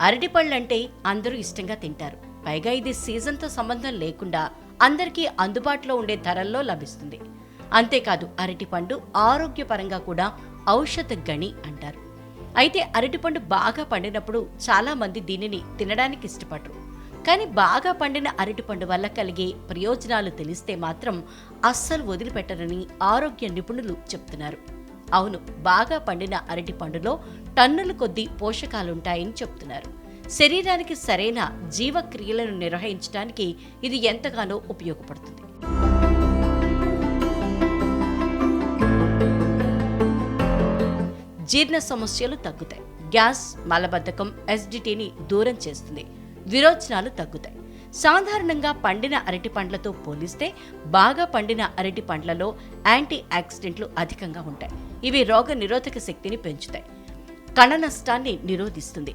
అరటిపళ్ళంటే అందరూ ఇష్టంగా తింటారు. పైగా ఇది సీజన్తో సంబంధం లేకుండా అందరికీ అందుబాటులో ఉండే ధరల్లో లభిస్తుంది. అంతేకాదు అరటిపండు ఆరోగ్యపరంగా కూడా ఔషధ గణి అంటారు. అయితే అరటిపండు బాగా పండినప్పుడు చాలామంది దీనిని తినడానికి ఇష్టపడరు. కానీ బాగా పండిన అరటిపండు వల్ల కలిగే ప్రయోజనాలు తెలిస్తే మాత్రం అస్సలు వదిలిపెట్టరని ఆరోగ్య నిపుణులు చెప్తున్నారు. అవును బాగా పండిన అరటి పండులో టన్నుల కొద్దీ పోషకాలుంటాయని చెప్తున్నారు. శరీరానికి సరైన జీవక్రియలను నిర్వహించడానికి ఇది ఎంతగానో ఉపయోగపడుతుంది. జీర్ణ సమస్యలు తగ్గుతాయి. గ్యాస్ మలబద్ధకం ఎస్డిటీని దూరం చేస్తుంది. విరోచనాలు తగ్గుతాయి. సాధారణంగా పండిన అరటి పండ్లతో పోలిస్తే బాగా పండిన అరటి పండ్లలో యాంటీ ఆక్సిడెంట్లు అధికంగా ఉంటాయి. ఇవి రోగ నిరోధక శక్తిని పెంచుతాయి. కణ నష్టాన్ని నిరోధిస్తుంది.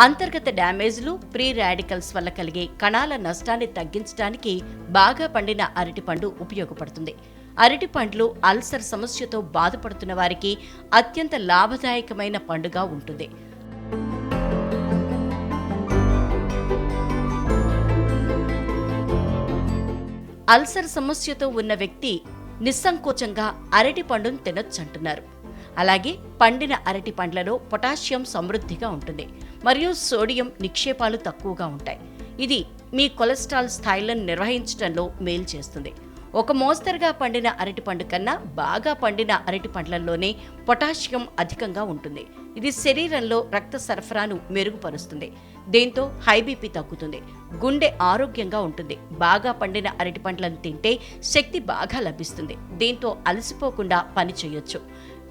అంతర్గత డ్యామేజ్లు ప్రీ రాడికల్స్ వల్ల కలిగే కణాల నష్టాన్ని తగ్గించడానికి బాగా పండిన అరటిపండు ఉపయోగపడుతుంది. అరటిపండ్లు అల్సర్ సమస్యతో బాధపడుతున్న వారికి అత్యంత లాభదాయకమైన పండుగ ఉంటుంది. అల్సర్ సమస్యతో ఉన్న వ్యక్తి నిస్సంకోచంగా అరటి పండును తినొచ్చంటున్నారు. అలాగే పండిన అరటి పండ్లలో పొటాషియం సమృద్ధిగా ఉంటుంది మరియు సోడియం నిక్షేపాలు తక్కువగా ఉంటాయి. ఇది మీ కొలెస్ట్రాల్ స్థాయిలను నిర్వహించడంలో మేలు చేస్తుంది. ఒక మోస్తరుగా పండిన అరటి పండు కన్నా బాగా పండిన అరటి పండ్లలోనే పొటాషియం అధికంగా ఉంటుంది. ఇది శరీరంలో రక్త సరఫరాను మెరుగుపరుస్తుంది. దీంతో హై బీపీ తగ్గుతుంది. గుండె ఆరోగ్యంగా ఉంటుంది. బాగా పండిన అరటి పండ్లను తింటే శక్తి బాగా లభిస్తుంది. దీంతో అలసిపోకుండా పని చేయొచ్చు.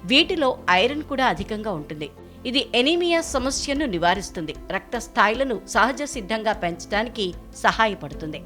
వీటిలో ఐరన్ కూడా అధికంగా ఉంటుంది. ఇది ఎనీమియా సమస్యను నివారిస్తుంది. రక్త స్థాయిలను సహజ సిద్ధంగా పెంచడానికి సహాయపడుతుంది.